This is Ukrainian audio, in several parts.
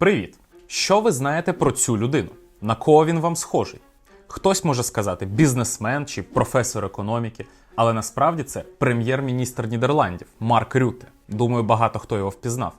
Привіт! Що ви знаєте про цю людину? На кого він вам схожий? Хтось може сказати бізнесмен чи професор економіки, але насправді це прем'єр-міністр Нідерландів Марк Рюте. Думаю, багато хто його впізнав.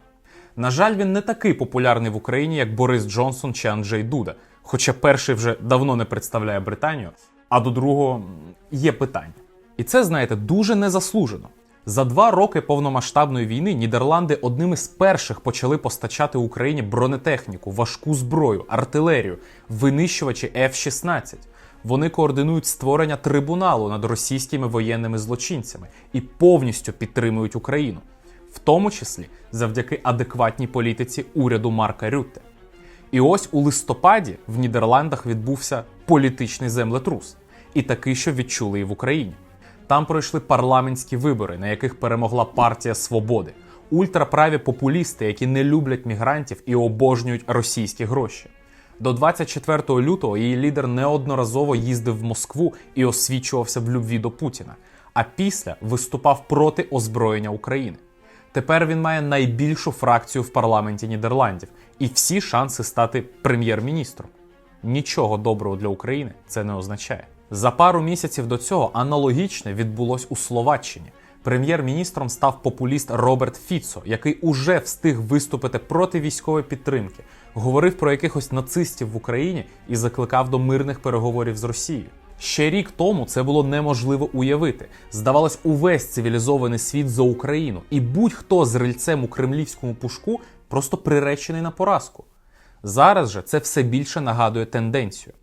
На жаль, він не такий популярний в Україні, як Борис Джонсон чи Анджей Дуда, хоча перший вже давно не представляє Британію, а до другого є питання. І це, знаєте, дуже незаслужено. За два роки повномасштабної війни Нідерланди одними з перших почали постачати Україні бронетехніку, важку зброю, артилерію, винищувачі F-16. Вони координують створення трибуналу над російськими воєнними злочинцями і повністю підтримують Україну, в тому числі завдяки адекватній політиці уряду Марка Рютте. І ось у листопаді в Нідерландах відбувся політичний землетрус, і такий, що відчули і в Україні. Там пройшли парламентські вибори, на яких перемогла партія Свободи, ультраправі популісти, які не люблять мігрантів і обожнюють російські гроші. До 24 лютого її лідер неодноразово їздив в Москву і освічувався в любві до Путіна, а після виступав проти озброєння України. Тепер він має найбільшу фракцію в парламенті Нідерландів і всі шанси стати прем'єр-міністром. Нічого доброго для України це не означає. За пару місяців до цього аналогічне відбулось у Словаччині. Прем'єр-міністром став популіст Роберт Фіцо, який уже встиг виступити проти військової підтримки, говорив про якихось нацистів в Україні і закликав до мирних переговорів з Росією. Ще рік тому це було неможливо уявити. Здавалось, увесь цивілізований світ за Україну, і будь-хто з рильцем у кремлівському пушку просто приречений на поразку. Зараз же це все більше нагадує тенденцію.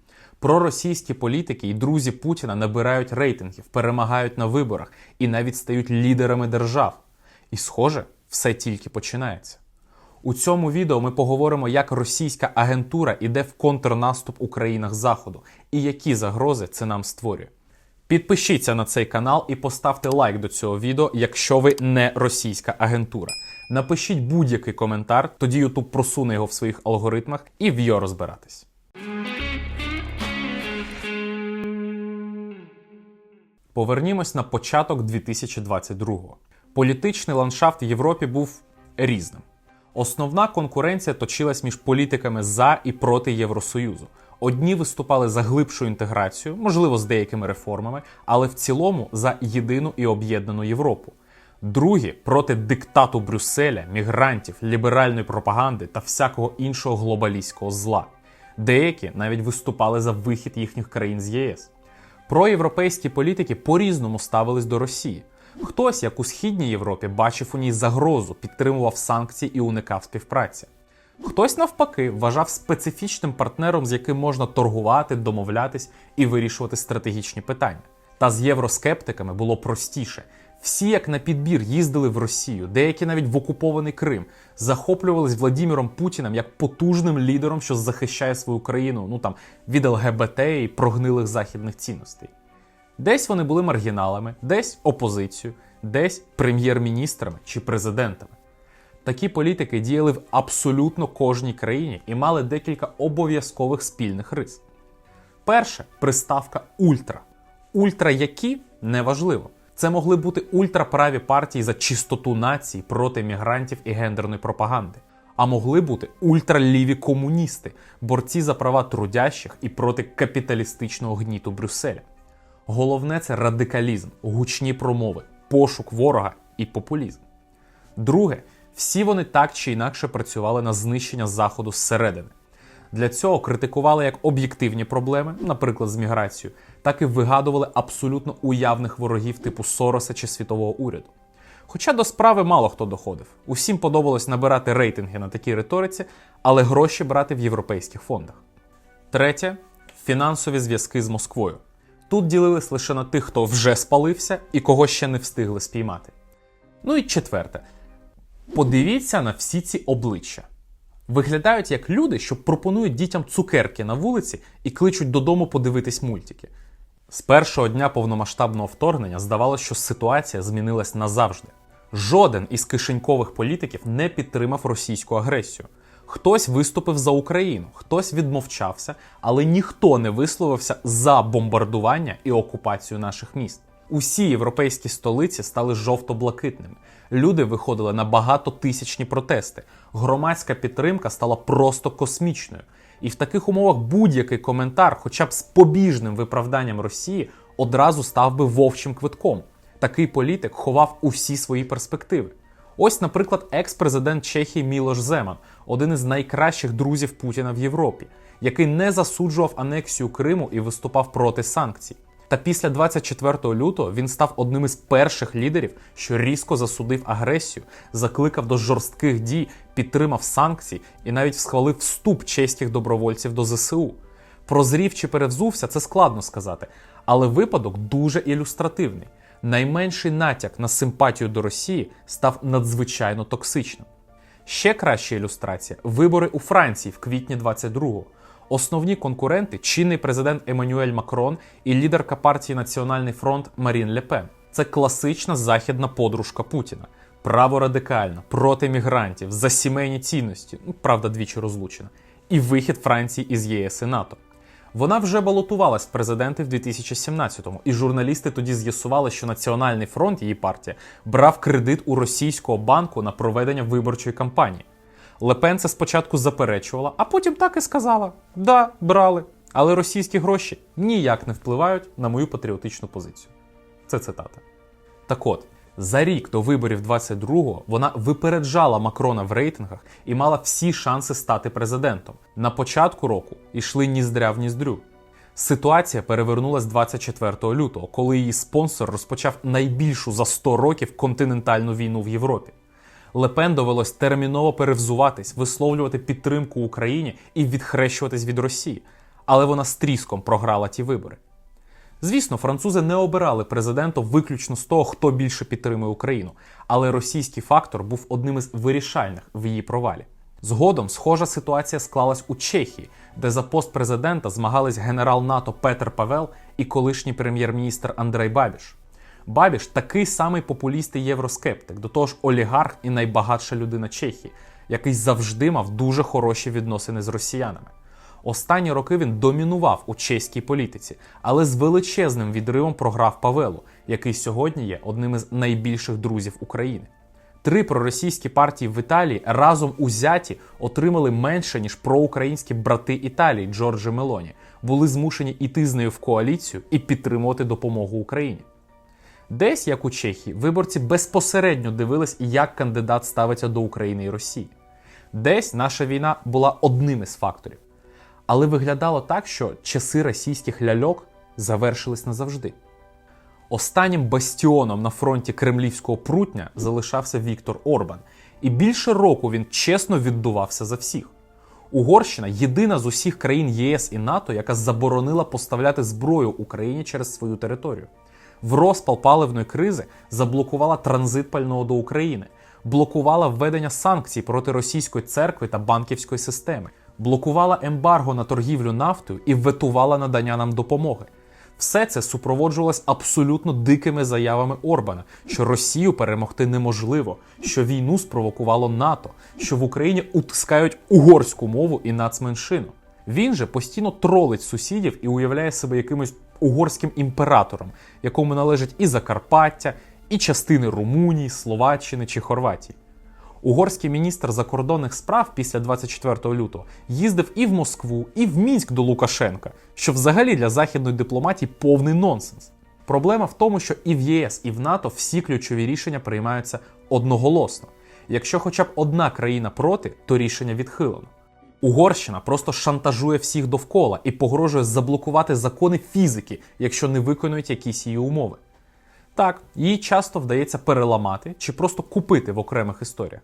Проросійські політики і друзі Путіна набирають рейтингів, перемагають на виборах і навіть стають лідерами держав. І, схоже, все тільки починається. У цьому відео ми поговоримо, як російська агентура іде в контрнаступ у країнах Заходу і які загрози це нам створює. Підпишіться на цей канал і поставте лайк до цього відео, якщо ви не російська агентура. Напишіть будь-який коментар, тоді YouTube просуне його в своїх алгоритмах і в'йо розбиратись. Повернімось на початок 2022-го. Політичний ландшафт в Європі був різним. Основна конкуренція точилась між політиками за і проти Євросоюзу. Одні виступали за глибшу інтеграцію, можливо, з деякими реформами, але в цілому за єдину і об'єднану Європу. Другі проти диктату Брюсселя, мігрантів, ліберальної пропаганди та всякого іншого глобалістського зла. Деякі навіть виступали за вихід їхніх країн з ЄС. Проєвропейські політики по-різному ставились до Росії. Хтось, як у східній Європі, бачив у ній загрозу, підтримував санкції і уникав співпраці. Хтось, навпаки, вважав специфічним партнером, з яким можна торгувати, домовлятись і вирішувати стратегічні питання. Та з євроскептиками було простіше. Всі, як на підбір, їздили в Росію, деякі навіть в окупований Крим, захоплювались Владіміром Путіним як потужним лідером, що захищає свою країну ну там від ЛГБТ і прогнилих західних цінностей. Десь вони були маргіналами, десь опозицією, десь прем'єр-міністрами чи президентами. Такі політики діяли в абсолютно кожній країні і мали декілька обов'язкових спільних рис. Перше приставка ультра. Ультра які неважливо. Це могли бути ультраправі партії за чистоту нації проти мігрантів і гендерної пропаганди. А могли бути ультраліві комуністи, борці за права трудящих і проти капіталістичного гніту Брюсселя. Головне це радикалізм, гучні промови, пошук ворога і популізм. Друге, всі вони так чи інакше працювали на знищення заходу зсередини. Для цього критикували як об'єктивні проблеми, наприклад, з міграцією, так і вигадували абсолютно уявних ворогів типу Сороса чи світового уряду. Хоча до справи мало хто доходив. Усім подобалось набирати рейтинги на такій риториці, але гроші брати в європейських фондах. Третє фінансові зв'язки з Москвою. Тут ділились лише на тих, хто вже спалився і кого ще не встигли спіймати. Ну і четверте. Подивіться на всі ці обличчя. Виглядають як люди, що пропонують дітям цукерки на вулиці і кличуть додому подивитись мультики. З першого дня повномасштабного вторгнення здавалося, що ситуація змінилась назавжди. Жоден із кишенькових політиків не підтримав російську агресію. Хтось виступив за Україну, хтось відмовчався, але ніхто не висловився за бомбардування і окупацію наших міст. Усі європейські столиці стали жовто-блакитними. Люди виходили на багатотисячні протести. Громадська підтримка стала просто космічною. І в таких умовах будь-який коментар, хоча б з побіжним виправданням Росії, одразу став би вовчим квитком. Такий політик ховав усі свої перспективи. Ось, наприклад, екс-президент Чехії Мілош Земан, один із найкращих друзів Путіна в Європі, який не засуджував анексію Криму і виступав проти санкцій. Та після 24 лютого він став одним із перших лідерів, що різко засудив агресію, закликав до жорстких дій, підтримав санкції і навіть схвалив вступ чеських добровольців до ЗСУ. Прозрів чи перевзувся, це складно сказати, але випадок дуже ілюстративний. Найменший натяк на симпатію до Росії став надзвичайно токсичним. Ще краща ілюстрація вибори у Франції в квітні 22-го. Основні конкуренти чинний президент Еммануель Макрон і лідерка партії Національний фронт Марін Ле Пен. Це класична західна подружка Путіна. Праворадикальна, проти мігрантів, за сімейні цінності, ну, правда, двічі розлучена, і вихід Франції із ЄС і НАТО. Вона вже балотувалась в президенти в 2017-му, і журналісти тоді з'ясували, що Національний фронт, її партія, брав кредит у російського банку на проведення виборчої кампанії. Лепен це спочатку заперечувала, а потім так і сказала: да, брали, але російські гроші ніяк не впливають на мою патріотичну позицію. Це цитата. Так от, за рік до виборів 22-го вона випереджала Макрона в рейтингах і мала всі шанси стати президентом. На початку року йшли ніздря в ніздрю. Ситуація перевернулась 24 лютого, коли її спонсор розпочав найбільшу за 100 років континентальну війну в Європі. Лепен довелось терміново перевзуватись, висловлювати підтримку Україні і відхрещуватись від Росії, але вона з тріском програла ті вибори. Звісно, французи не обирали президента виключно з того, хто більше підтримує Україну, але російський фактор був одним із вирішальних в її провалі. Згодом схожа ситуація склалась у Чехії, де за пост президента змагались генерал НАТО Петр Павел і колишній прем'єр-міністр Андрей Бабіш. Бабіш такий самий популіст і євроскептик, до того ж олігарх і найбагатша людина Чехії, який завжди мав дуже хороші відносини з росіянами. Останні роки він домінував у чеській політиці, але з величезним відривом програв Павелу, який сьогодні є одним із найбільших друзів України. Три проросійські партії в Італії разом узяті отримали менше ніж проукраїнські брати Італії Джорджі Мелоні, були змушені йти з нею в коаліцію і підтримувати допомогу Україні. Десь, як у Чехії, виборці безпосередньо дивились, як кандидат ставиться до України і Росії. Десь наша війна була одним із факторів. Але виглядало так, що часи російських ляльок завершились назавжди. Останнім бастіоном на фронті кремлівського прутня залишався Віктор Орбан, і більше року він чесно віддувався за всіх. Угорщина єдина з усіх країн ЄС і НАТО, яка заборонила поставляти зброю Україні через свою територію. В розпал паливної кризи заблокувала транзит пального до України, блокувала введення санкцій проти російської церкви та банківської системи, блокувала ембарго на торгівлю нафтою і ветувала надання нам допомоги. Все це супроводжувалось абсолютно дикими заявами Орбана, що Росію перемогти неможливо, що війну спровокувало НАТО, що в Україні утискають угорську мову і нацменшину. Він же постійно тролить сусідів і уявляє себе якимось угорським імператором, якому належить і Закарпаття, і частини Румунії, Словаччини чи Хорватії. Угорський міністр закордонних справ після 24 лютого їздив і в Москву, і в Мінськ до Лукашенка, що взагалі для західної дипломатії повний нонсенс. Проблема в тому, що і в ЄС, і в НАТО всі ключові рішення приймаються одноголосно. Якщо хоча б одна країна проти, то рішення відхилено. Угорщина просто шантажує всіх довкола і погрожує заблокувати закони фізики, якщо не виконують якісь її умови. Так, їй часто вдається переламати чи просто купити в окремих історіях.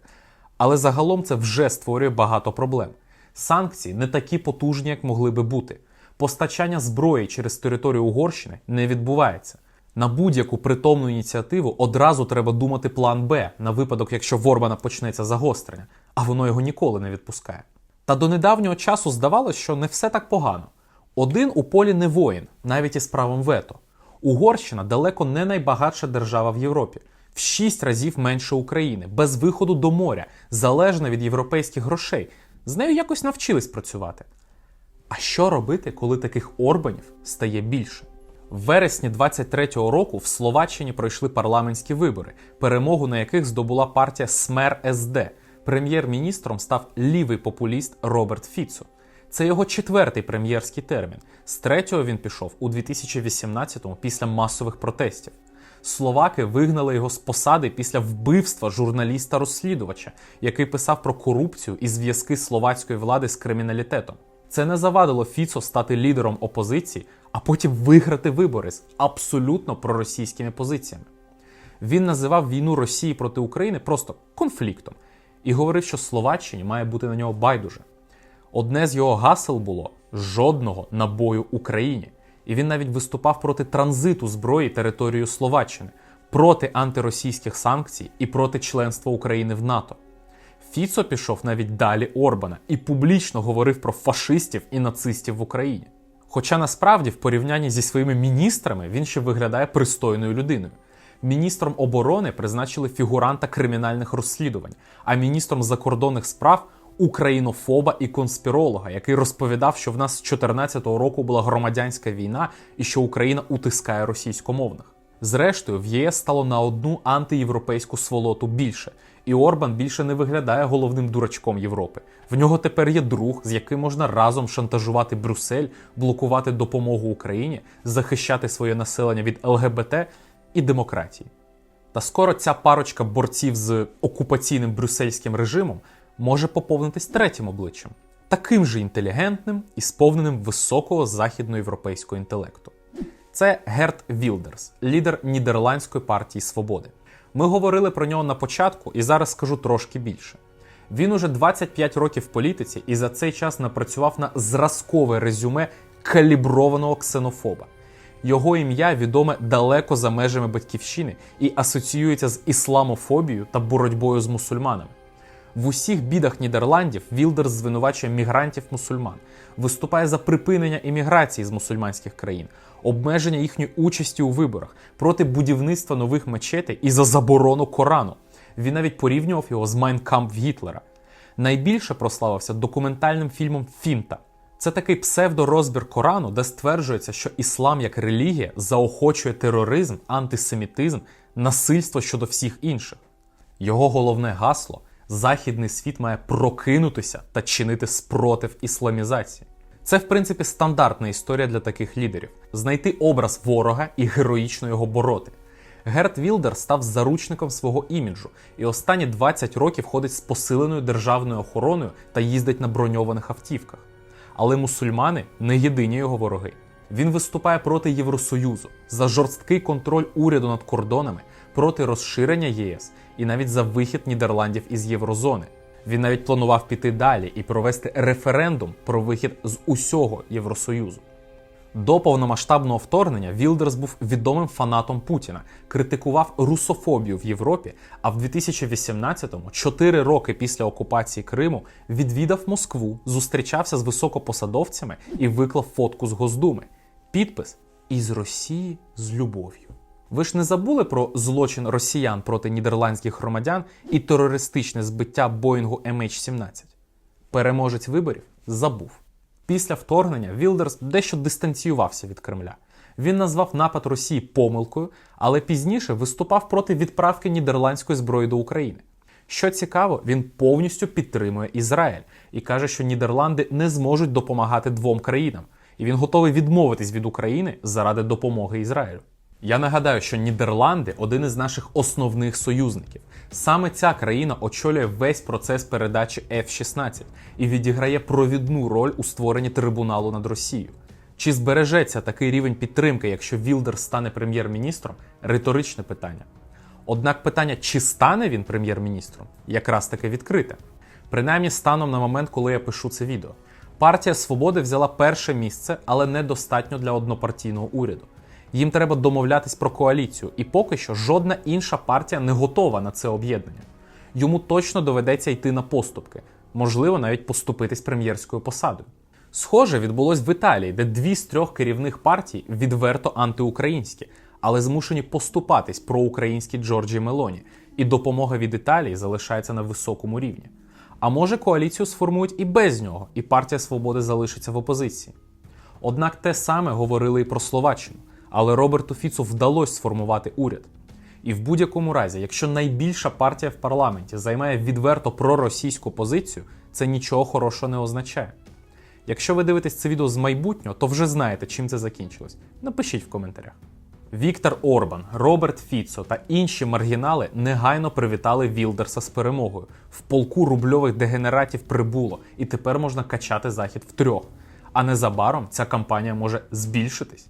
Але загалом це вже створює багато проблем. Санкції не такі потужні, як могли би бути. Постачання зброї через територію Угорщини не відбувається. На будь-яку притомну ініціативу одразу треба думати план Б на випадок, якщо в Орбана почнеться загострення, а воно його ніколи не відпускає. Та до недавнього часу здавалось, що не все так погано. Один у полі не воїн, навіть із правом вето. Угорщина далеко не найбагатша держава в Європі, в шість разів менше України, без виходу до моря, залежна від європейських грошей. З нею якось навчились працювати. А що робити, коли таких орбанів стає більше? В вересні 23-го року в Словаччині пройшли парламентські вибори, перемогу на яких здобула партія Смер СД. Прем'єр-міністром став лівий популіст Роберт Фіцо. Це його четвертий прем'єрський термін. З третього він пішов у 2018-му після масових протестів. Словаки вигнали його з посади після вбивства журналіста-розслідувача, який писав про корупцію і зв'язки словацької влади з криміналітетом. Це не завадило Фіцо стати лідером опозиції, а потім виграти вибори з абсолютно проросійськими позиціями. Він називав війну Росії проти України просто конфліктом і говорив, що Словаччині має бути на нього байдуже. Одне з його гасел було жодного набою Україні. І він навіть виступав проти транзиту зброї територією Словаччини, проти антиросійських санкцій і проти членства України в НАТО. Фіцо пішов навіть далі Орбана і публічно говорив про фашистів і нацистів в Україні. Хоча насправді, в порівнянні зі своїми міністрами, він ще виглядає пристойною людиною. Міністром оборони призначили фігуранта кримінальних розслідувань, а міністром закордонних справ українофоба і конспіролога, який розповідав, що в нас з 2014 року була громадянська війна і що Україна утискає російськомовних. Зрештою, в ЄС стало на одну антиєвропейську сволоту більше, і Орбан більше не виглядає головним дурачком Європи. В нього тепер є друг, з яким можна разом шантажувати Брюссель, блокувати допомогу Україні, захищати своє населення від ЛГБТ і демократії. Та скоро ця парочка борців з окупаційним брюссельським режимом може поповнитись третім обличчям, таким же інтелігентним і сповненим високого західноєвропейського інтелекту. Це Герт Вілдерс, лідер Нідерландської партії Свободи. Ми говорили про нього на початку і зараз скажу трошки більше. Він уже 25 років в політиці і за цей час напрацював на зразкове резюме каліброваного ксенофоба. Його ім'я відоме далеко за межами батьківщини і асоціюється з ісламофобією та боротьбою з мусульманами. В усіх бідах Нідерландів Вілдерс звинувачує мігрантів-мусульман, виступає за припинення імміграції з мусульманських країн, обмеження їхньої участі у виборах, проти будівництва нових мечетей і за заборону Корану. Він навіть порівнював його з Майнкамп Гітлера. Найбільше прославився документальним фільмом Фінта. Це такий псевдорозбір Корану, де стверджується, що іслам як релігія заохочує тероризм, антисемітизм, насильство щодо всіх інших. Його головне гасло західний світ має прокинутися та чинити спротив ісламізації. Це, в принципі, стандартна історія для таких лідерів: знайти образ ворога і героїчно його бороти. Герт Вілдер став заручником свого іміджу і останні 20 років ходить з посиленою державною охороною та їздить на броньованих автівках. Але мусульмани не єдині його вороги. Він виступає проти Євросоюзу за жорсткий контроль уряду над кордонами, проти розширення ЄС і навіть за вихід Нідерландів із Єврозони. Він навіть планував піти далі і провести референдум про вихід з усього Євросоюзу. До повномасштабного вторгнення Вілдерс був відомим фанатом Путіна, критикував русофобію в Європі. А в 2018-му, чотири роки після окупації Криму, відвідав Москву, зустрічався з високопосадовцями і виклав фотку з Госдуми. Підпис із Росії з любов'ю. Ви ж не забули про злочин росіян проти нідерландських громадян і терористичне збиття Боїнгу MH17? Переможець виборів забув. Після вторгнення Вілдерс дещо дистанціювався від Кремля. Він назвав напад Росії помилкою, але пізніше виступав проти відправки нідерландської зброї до України. Що цікаво, він повністю підтримує Ізраїль і каже, що Нідерланди не зможуть допомагати двом країнам, і він готовий відмовитись від України заради допомоги Ізраїлю. Я нагадаю, що Нідерланди один із наших основних союзників. Саме ця країна очолює весь процес передачі F-16 і відіграє провідну роль у створенні трибуналу над Росією. Чи збережеться такий рівень підтримки, якщо Вілдер стане прем'єр-міністром? Риторичне питання. Однак питання, чи стане він прем'єр-міністром, якраз таки відкрите. Принаймні, станом на момент, коли я пишу це відео. Партія Свободи взяла перше місце, але недостатньо для однопартійного уряду. Їм треба домовлятись про коаліцію, і поки що жодна інша партія не готова на це об'єднання. Йому точно доведеться йти на поступки, можливо, навіть поступитись прем'єрською посадою. Схоже, відбулось в Італії, де дві з трьох керівних партій відверто антиукраїнські, але змушені поступатись проукраїнській Джорджі Мелоні, і допомога від Італії залишається на високому рівні. А може коаліцію сформують і без нього, і партія Свободи залишиться в опозиції. Однак те саме говорили і про Словаччину. Але Роберту Фіцу вдалося сформувати уряд. І в будь-якому разі, якщо найбільша партія в парламенті займає відверто проросійську позицію, це нічого хорошого не означає. Якщо ви дивитесь це відео з майбутнього, то вже знаєте, чим це закінчилось. Напишіть в коментарях. Віктор Орбан, Роберт Фіцо та інші маргінали негайно привітали Вілдерса з перемогою. В полку рубльових дегенератів прибуло, і тепер можна качати захід втрьох. А незабаром ця кампанія може збільшитись.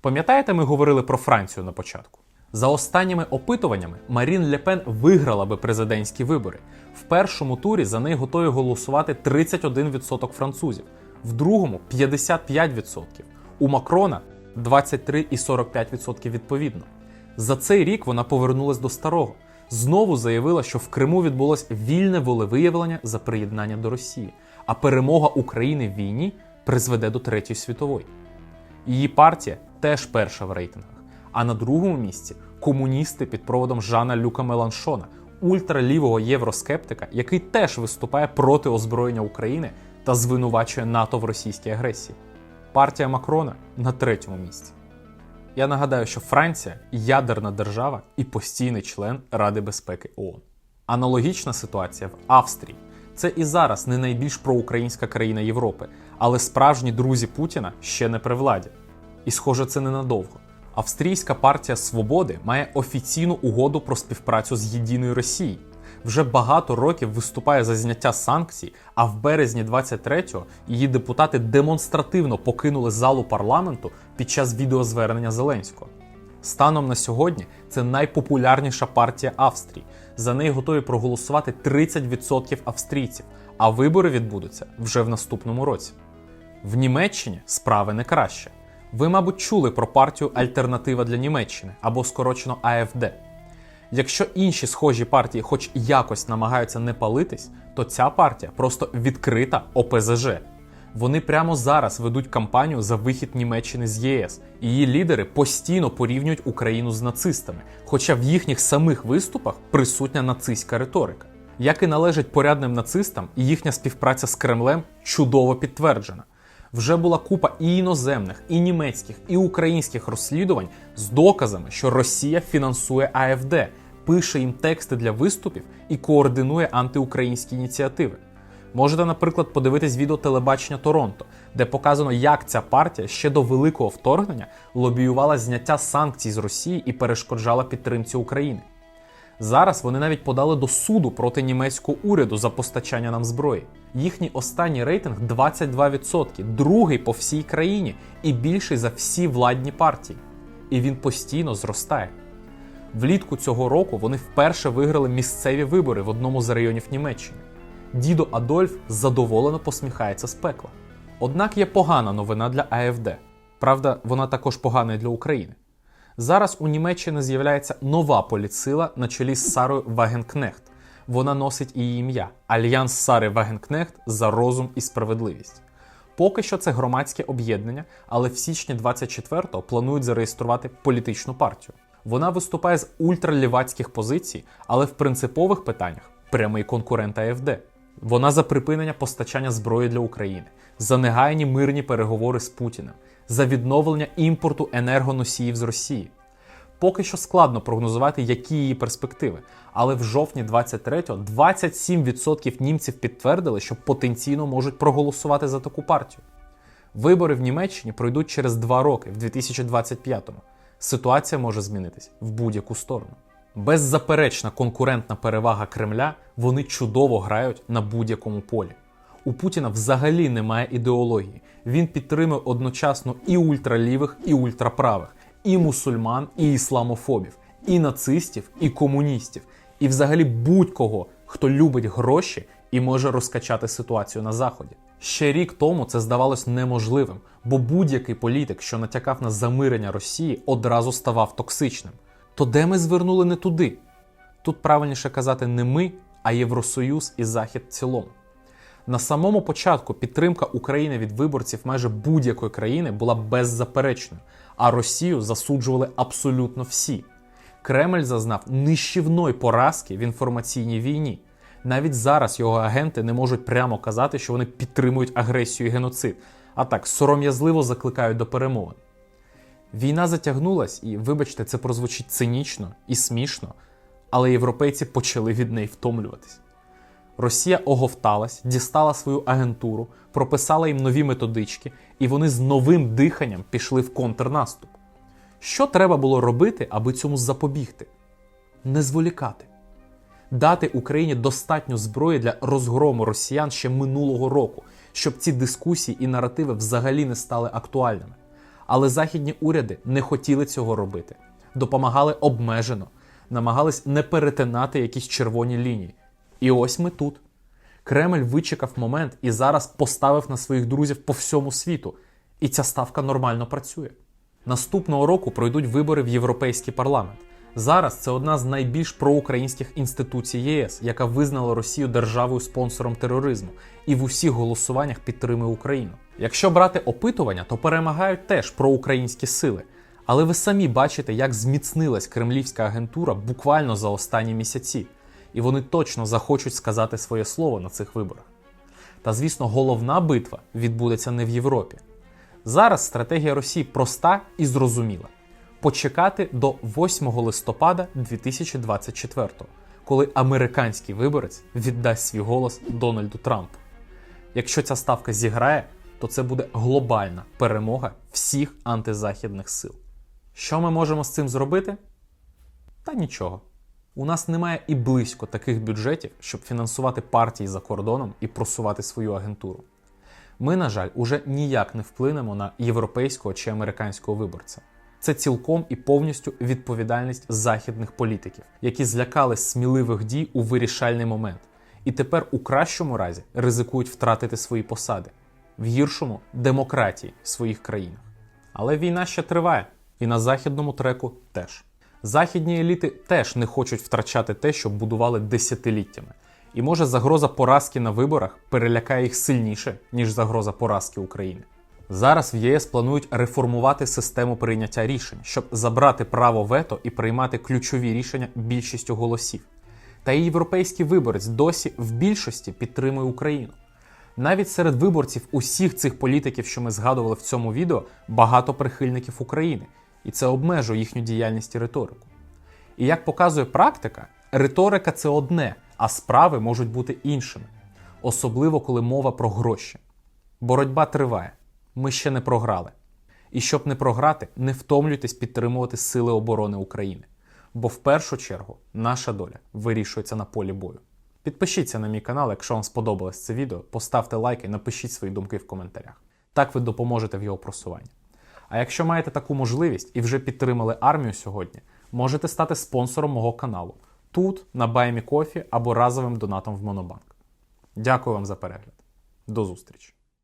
Пам'ятаєте, ми говорили про Францію на початку? За останніми опитуваннями Марін Лепен виграла би президентські вибори. В першому турі за неї готові голосувати 31% французів, в другому 55%. У Макрона 23,45% відповідно. За цей рік вона повернулась до старого. Знову заявила, що в Криму відбулось вільне волевиявлення за приєднання до Росії, а перемога України в війні призведе до Третьої світової. Її партія теж перша в рейтингах. А на другому місці комуністи під проводом Жана Люка Меланшона, ультралівого євроскептика, який теж виступає проти озброєння України та звинувачує НАТО в російській агресії. Партія Макрона на третьому місці. Я нагадаю, що Франція ядерна держава і постійний член Ради безпеки ООН. Аналогічна ситуація в Австрії. Це і зараз не найбільш проукраїнська країна Європи, але справжні друзі Путіна ще не при владі. І, схоже, це ненадовго. Австрійська партія Свободи має офіційну угоду про співпрацю з Єдиною Росією. Вже багато років виступає за зняття санкцій, а в березні 23-го її депутати демонстративно покинули залу парламенту під час відеозвернення Зеленського. Станом на сьогодні це найпопулярніша партія Австрії. За неї готові проголосувати 30% австрійців, а вибори відбудуться вже в наступному році. В Німеччині справи не краще. Ви, мабуть, чули про партію Альтернатива для Німеччини або скорочено АФД. Якщо інші схожі партії хоч якось намагаються не палитись, то ця партія просто відкрита ОПЗЖ. Вони прямо зараз ведуть кампанію за вихід Німеччини з ЄС, і її лідери постійно порівнюють Україну з нацистами, хоча в їхніх самих виступах присутня нацистська риторика. Як і належить порядним нацистам, їхня співпраця з Кремлем чудово підтверджена. Вже була купа і іноземних, і німецьких, і українських розслідувань з доказами, що Росія фінансує АФД, пише їм тексти для виступів і координує антиукраїнські ініціативи. Можете, наприклад, подивитись відео телебачення Торонто, де показано, як ця партія ще до великого вторгнення лобіювала зняття санкцій з Росії і перешкоджала підтримці України. Зараз вони навіть подали до суду проти німецького уряду за постачання нам зброї. Їхній останній рейтинг 22%, другий по всій країні і більший за всі владні партії. І він постійно зростає. Влітку цього року вони вперше виграли місцеві вибори в одному з районів Німеччини. Дідо Адольф задоволено посміхається з пекла. Однак є погана новина для АФД. Правда, вона також погана і для України. Зараз у Німеччині з'являється нова політсила на чолі з Сарою Вагенкнехт. Вона носить її ім'я Альянс Сари Вагенкнехт за розум і справедливість. Поки що це громадське об'єднання, але в січні 24-го планують зареєструвати політичну партію. Вона виступає з ультралівацьких позицій, але в принципових питаннях прямий конкурент АФД. Вона за припинення постачання зброї для України, за негайні мирні переговори з Путіним, за відновлення імпорту енергоносіїв з Росії. Поки що складно прогнозувати, які її перспективи, але в жовтні 23-го 27% німців підтвердили, що потенційно можуть проголосувати за таку партію. Вибори в Німеччині пройдуть через два роки, в 2025-му. Ситуація може змінитись в будь-яку сторону. Беззаперечна конкурентна перевага Кремля вони чудово грають на будь-якому полі. У Путіна взагалі немає ідеології. Він підтримує одночасно і ультралівих, і ультраправих, і мусульман, і ісламофобів, і нацистів, і комуністів, і взагалі будь-кого, хто любить гроші і може розкачати ситуацію на заході. Ще рік тому це здавалось неможливим, бо будь-який політик, що натякав на замирення Росії, одразу ставав токсичним. То де ми звернули не туди? Тут правильніше казати не ми, а Євросоюз і Захід в цілому. На самому початку підтримка України від виборців майже будь-якої країни була беззаперечною, а Росію засуджували абсолютно всі. Кремль зазнав нищівної поразки в інформаційній війні. Навіть зараз його агенти не можуть прямо казати, що вони підтримують агресію і геноцид, а так сором'язливо закликають до перемовин. Війна затягнулась, і, вибачте, це прозвучить цинічно і смішно, але європейці почали від неї втомлюватись. Росія оговталась, дістала свою агентуру, прописала їм нові методички, і вони з новим диханням пішли в контрнаступ. Що треба було робити, аби цьому запобігти? Не зволікати. Дати Україні достатньо зброї для розгрому росіян ще минулого року, щоб ці дискусії і наративи взагалі не стали актуальними. Але західні уряди не хотіли цього робити, допомагали обмежено, намагались не перетинати якісь червоні лінії. І ось ми тут. Кремль вичекав момент і зараз поставив на своїх друзів по всьому світу. І ця ставка нормально працює. Наступного року пройдуть вибори в Європейський парламент. Зараз це одна з найбільш проукраїнських інституцій ЄС, яка визнала Росію державою спонсором тероризму і в усіх голосуваннях підтримує Україну. Якщо брати опитування, то перемагають теж проукраїнські сили. Але ви самі бачите, як зміцнилась кремлівська агентура буквально за останні місяці, і вони точно захочуть сказати своє слово на цих виборах. Та звісно, головна битва відбудеться не в Європі. Зараз стратегія Росії проста і зрозуміла: почекати до 8 листопада 2024, коли американський виборець віддасть свій голос Дональду Трампу. Якщо ця ставка зіграє, то це буде глобальна перемога всіх антизахідних сил. Що ми можемо з цим зробити? Та нічого. У нас немає і близько таких бюджетів, щоб фінансувати партії за кордоном і просувати свою агентуру. Ми, на жаль, уже ніяк не вплинемо на європейського чи американського виборця. Це цілком і повністю відповідальність західних політиків, які злякались сміливих дій у вирішальний момент, і тепер у кращому разі ризикують втратити свої посади, в гіршому демократії в своїх країнах. Але війна ще триває, і на західному треку теж. Західні еліти теж не хочуть втрачати те, що будували десятиліттями. І може загроза поразки на виборах перелякає їх сильніше, ніж загроза поразки України. Зараз в ЄС планують реформувати систему прийняття рішень, щоб забрати право вето і приймати ключові рішення більшістю голосів. Та і європейський виборець досі в більшості підтримує Україну. Навіть серед виборців усіх цих політиків, що ми згадували в цьому відео, багато прихильників України, і це обмежує їхню діяльність і риторику. І як показує практика, риторика це одне, а справи можуть бути іншими, особливо коли мова про гроші. Боротьба триває, ми ще не програли. І щоб не програти, не втомлюйтесь підтримувати Сили оборони України. Бо в першу чергу наша доля вирішується на полі бою. Підпишіться на мій канал, якщо вам сподобалось це відео, поставте лайк і напишіть свої думки в коментарях. Так ви допоможете в його просуванні. А якщо маєте таку можливість і вже підтримали армію сьогодні, можете стати спонсором мого каналу тут, на BuyMeCoffee або разовим донатом в Монобанк. Дякую вам за перегляд. До зустрічі!